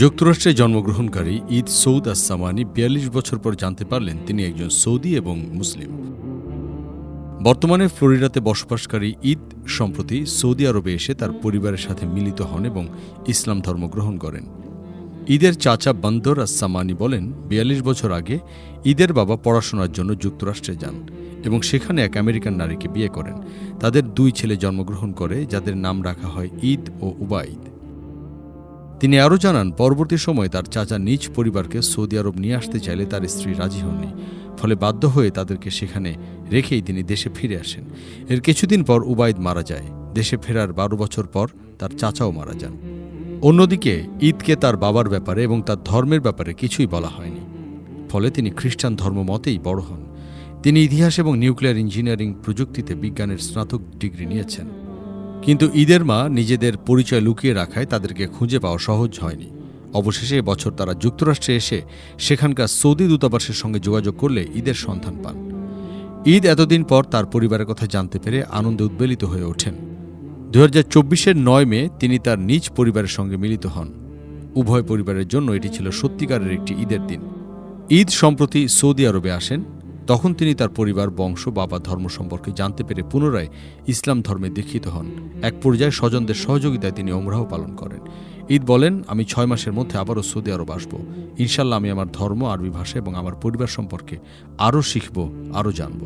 যুক্তরাষ্ট্রে জন্মগ্রহণকারী ঈদ সৌদ আসসামানি বিয়াল্লিশ বছর পর জানতে পারলেন তিনি একজন সৌদি এবং মুসলিম। বর্তমানে ফ্লোরিডাতে বসবাসকারী ঈদ সম্প্রতি সৌদি আরবে এসে তার পরিবারের সাথে মিলিত হন এবং ইসলাম ধর্ম গ্রহণ করেন। ঈদের চাচা বন্দর আসসামানি বলেন, বিয়াল্লিশ বছর আগে ঈদের বাবা পড়াশোনার জন্য যুক্তরাষ্ট্রে যান এবং সেখানে এক আমেরিকান নারীকে বিয়ে করেন। তাদের দুই ছেলে জন্মগ্রহণ করে, যাদের নাম রাখা হয় ঈদ ও উবাইদ তিনি আরও জানান, পরবর্তী সময়ে তার চাচা নিজ পরিবারকে সৌদি আরব নিয়ে আসতে চাইলে তার স্ত্রী রাজি হননি, ফলে বাধ্য হয়ে তাদেরকে সেখানে রেখেই তিনি দেশে ফিরে আসেন। এর কিছুদিন পর উবাইদ মারা যায়। দেশে ফেরার বারো বছর পর তার চাচাও মারা যান। অন্যদিকে, ঈদকে তার বাবার ব্যাপারে এবং তার ধর্মের ব্যাপারে কিছুই বলা হয়নি। ফলে তিনি খ্রিস্টান ধর্ম মতেই বড় হন। তিনি ইতিহাস এবং নিউক্লিয়ার ইঞ্জিনিয়ারিং প্রযুক্তিতে বিজ্ঞানের স্নাতক ডিগ্রি নিয়েছেন। কিন্তু ঈদের মা নিজেদের পরিচয় লুকিয়ে রাখায় তাদেরকে খুঁজে পাওয়া সহজ হয়নি। অবশেষে বছর তারা যুক্তরাষ্ট্রে এসে সেখানকার সৌদি দূতাবাসের সঙ্গে যোগাযোগ করলে ঈদের সন্ধান পান। ঈদ এতদিন পর তার পরিবারের কথা জানতে পেরে আনন্দে উদ্বেলিত হয়ে ওঠেন। দু হাজার চব্বিশের নয় মে তিনি তার নিজ পরিবারের সঙ্গে মিলিত হন। উভয় পরিবারের জন্য এটি ছিল সত্যিকারের একটি ঈদের দিন। ঈদ সম্প্রতি সৌদি আরবে আসেন তখন তিনি তার পরিবার, বংশ, বাবা, ধর্ম সম্পর্কে জানতে পেরে পুনরায় ইসলাম ধর্মে দীক্ষিত হন। এক পর্যায়ে স্বজনদের সহযোগিতায় তিনি ওমরাহ পালন করেন। ঈদ বলেন, আমি ছয় মাসের মধ্যে আবারও সৌদি আরব আসব। ইনশাল্লাহ আমি আমার ধর্ম, আরবি ভাষা এবং আমার পরিবার সম্পর্কে আরও শিখব, আরও জানব।